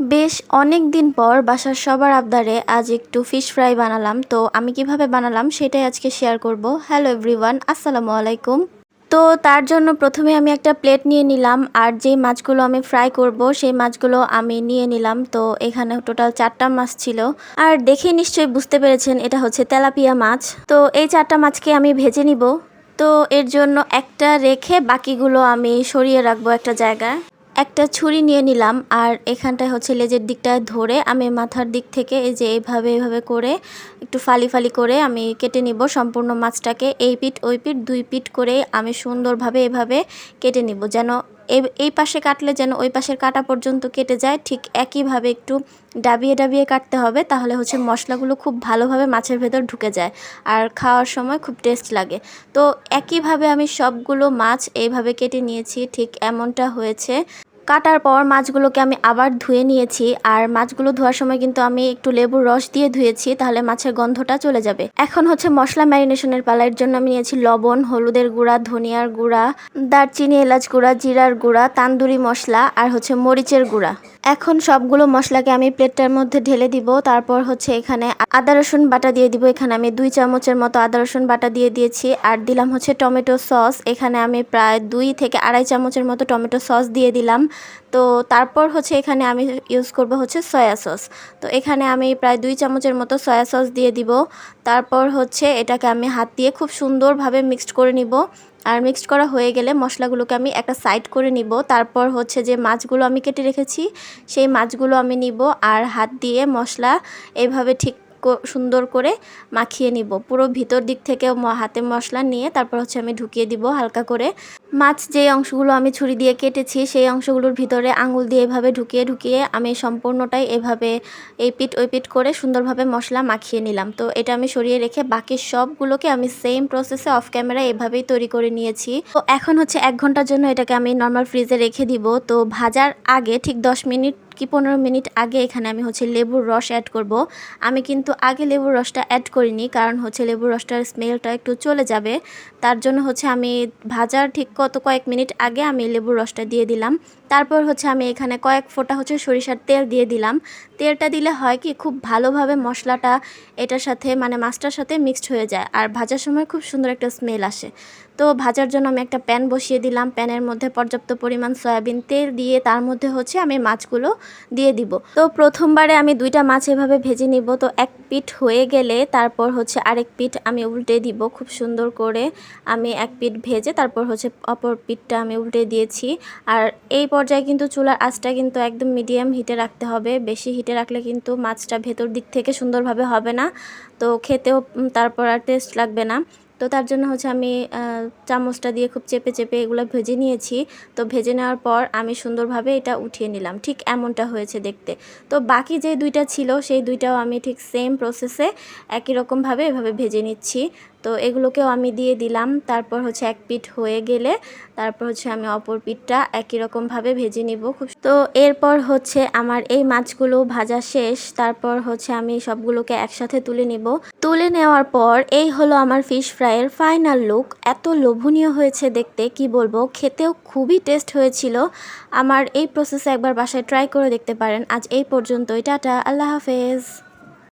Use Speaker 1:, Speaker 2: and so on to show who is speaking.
Speaker 1: বেশ অনেক দিন পর বাসার সবার আবদারে আজ একটু ফিশ ফ্রাই বানালাম। তো আমি কীভাবে বানালাম সেটাই আজকে শেয়ার করব। হ্যালো এভরিওয়ান আসসালামু আলাইকুম। তো তার জন্য প্রথমে আমি একটা প্লেট নিয়ে নিলাম আর যেই মাছগুলো আমি ফ্রাই করব সেই মাছগুলো আমি নিয়ে নিলাম। তো এখানে টোটাল চারটা মাছ ছিল। আর দেখে নিশ্চয়ই বুঝতে পেরেছেন এটা হচ্ছে তেলাপিয়া মাছ। তো এই চারটা মাছকে আমি ভেজে নিব। তো এর জন্য একটা রেখে বাকিগুলো আমি সরিয়ে রাখব একটা জায়গায়। একটা ছুরি নিয়ে নিলাম আর এখানটায় হচ্ছে লেজের দিকটায় ধরে আমি মাথার দিক থেকে এই যে এইভাবে এইভাবে করে একটু ফালি ফালি করে আমি কেটে নিব সম্পূর্ণ মাছটাকে এই পিঠ, ওই পিঠ, দুই পিঠ করে আমি সুন্দরভাবে এভাবে কেটে নিব যেন এই পাশে কাটলে যেন ওই পাশের কাটা পর্যন্ত কেটে যায়। ঠিক একইভাবে একটু ডাবিয়ে ডাবিয়ে কাটতে হবে তাহলে হচ্ছে মশলাগুলো খুব ভালোভাবে মাছের ভেতর ঢুকে যায় আর খাওয়ার সময় খুব টেস্ট লাগে। তো একইভাবে আমি সবগুলো মাছ এইভাবে কেটে নিয়েছি, ঠিক এমনটা হয়েছে। কাটার পর মাছগুলোকে আমি আবার ধুয়ে নিয়েছি। আর মাছগুলো ধোয়ার সময় কিন্তু আমি একটু লেবুর রস দিয়ে ধুয়েছি, তাহলে মাছের গন্ধটা চলে যাবে। এখন হচ্ছে মশলা ম্যারিনেশনের পালার জন্য আমি নিয়েছি লবণ, হলুদের গুঁড়া, ধনিয়ার গুঁড়া, দারচিনি, এলাচ গুঁড়া, জিরার গুঁড়া, তান্দুরি মশলা, আর হচ্ছে মরিচের গুঁড়া। এখন সবগুলো মশলাকে আমি প্লেটটার মধ্যে ঢেলে দিব। তারপর হচ্ছে এখানে আদা, রসুন বাটা দিয়ে দিব। এখানে আমি দুই চামচের মতো আদা, রসুন বাটা দিয়ে দিয়েছি। আর দিলাম হচ্ছে টমেটো সস। এখানে আমি প্রায় দুই থেকে আড়াই চামচের মতো টমেটো সস দিয়ে দিলাম। তো তারপর হচ্ছে এখানে আমি ইউজ করব হচ্ছে সয়া সস। তো এখানে আমি প্রায় দুই চামচের মতো সয়া সস দিয়ে দিব। তারপর হচ্ছে এটাকে আমি হাত দিয়ে খুব সুন্দরভাবে মিক্সড করে নিব। আর মিক্সড করা হয়ে গেলে মশলাগুলোকে আমি একটা সাইড করে নিব। তারপর হচ্ছে যে মাছগুলো আমি কেটে রেখেছি, সেই মাছগুলো আমি নিব আর হাত দিয়ে মশলা এভাবে ঠিক সুন্দর করে মাখিয়ে নিব। পুরো ভিতর দিক থেকে হাতে মশলা নিয়ে তারপর হচ্ছে আমি ঢুকিয়ে দিব হালকা করে। মাছ যে অংশগুলো আমি ছুরি দিয়ে কেটেছি, সেই অংশগুলোর ভিতরে আঙুল দিয়ে এভাবে ঢুকিয়ে ঢুকিয়ে আমি সম্পূর্ণটাই এভাবে এই পিট ওই পিট করে সুন্দরভাবে মশলা মাখিয়ে নিলাম। তো এটা আমি সরিয়ে রেখে বাকি সবগুলোকে আমি সেম প্রসেসে অফ ক্যামেরা এভাবেই তৈরি করে নিয়েছি। তো এখন হচ্ছে এক ঘণ্টার জন্য এটাকে আমি নর্মাল ফ্রিজে রেখে দিব। তো ভাজার আগে ঠিক দশ মিনিট কি পনেরো মিনিট আগে এখানে আমি হচ্ছে লেবুর রস অ্যাড করব। আমি কিন্তু আগে লেবুর রসটা অ্যাড করিনি, কারণ হচ্ছে লেবুর রসটার স্মেলটা একটু চলে যাবে। তার জন্য হচ্ছে আমি ভাজার ঠিক কত কয়েক মিনিট আগে আমি লেবুর রসটা দিয়ে দিলাম। তারপর হচ্ছে আমি এখানে কয়েক ফোঁটা হচ্ছে সরিষার তেল দিয়ে দিলাম। তেলটা দিলে হয় কি, খুব ভালোভাবে মশলাটা এটার সাথে মানে মাছটার সাথে মিক্সড হয়ে যায় আর ভাজার সময় খুব সুন্দর একটা স্মেল আসে। তো ভাজার জন্য আমি একটা প্যান বসিয়ে দিলাম। প্যানের মধ্যে পর্যাপ্ত পরিমাণ সয়াবিন তেল দিয়ে তার মধ্যে হচ্ছে আমি মাছগুলো দিয়ে দিব। তো প্রথমবারে আমি দুইটা মাছ এভাবে ভেজে নিব। তো এক পিঠ হয়ে গেলে তারপর হচ্ছে আরেক পিঠ আমি উল্টে দিব খুব সুন্দর করে। আমি এক পিঠ ভেজে তারপর হচ্ছে অপর পিঠটা আমি উল্টে দিয়েছি। আর এই পর্যায়ে কিন্তু চুলার আঁচটা কিন্তু একদম মিডিয়াম হিটে রাখতে হবে। বেশি হিটে রাখলে কিন্তু মাছটা ভেতর দিক থেকে সুন্দরভাবে হবে না। তো খেতেও তারপর আর টেস্ট লাগবে না। তো তার জন্য হচ্ছে আমি চামচটা দিয়ে খুব চেপে চেপে এগুলো ভেজে নিয়েছি। তো ভেজে নেওয়ার পর আমি সুন্দরভাবে এটা উঠিয়ে নিলাম। ঠিক এমনটা হয়েছে দেখতে। তো বাকি যে দুইটা ছিল, সেই দুইটাও আমি ঠিক সেম প্রসেসে একই রকমভাবে এভাবে ভেজে নিচ্ছি। তো এগুলোকেও আমি দিয়ে দিলাম। তারপর হচ্ছে এক পিঠ হয়ে গেলে তারপর হচ্ছে আমি অপর পিঠটা একই রকমভাবে ভেজে নিব। খুব তো এরপর হচ্ছে আমার এই মাছগুলো ভাজা শেষ। তারপর হচ্ছে আমি সবগুলোকে একসাথে তুলে নিব। তুলে নেওয়ার পর এই হলো আমার ফিশ ফ্রাইয়ের ফাইনাল লুক এত লোভনীয় হয়েছে দেখতে, কি বলব? খেতেও খুবই টেস্ট হয়েছিল। আমার এই প্রসেসে একবার বাসায় ট্রাই করে দেখতে পারেন। আজ এই পর্যন্তই। টাটা, আল্লাহ হাফেজ।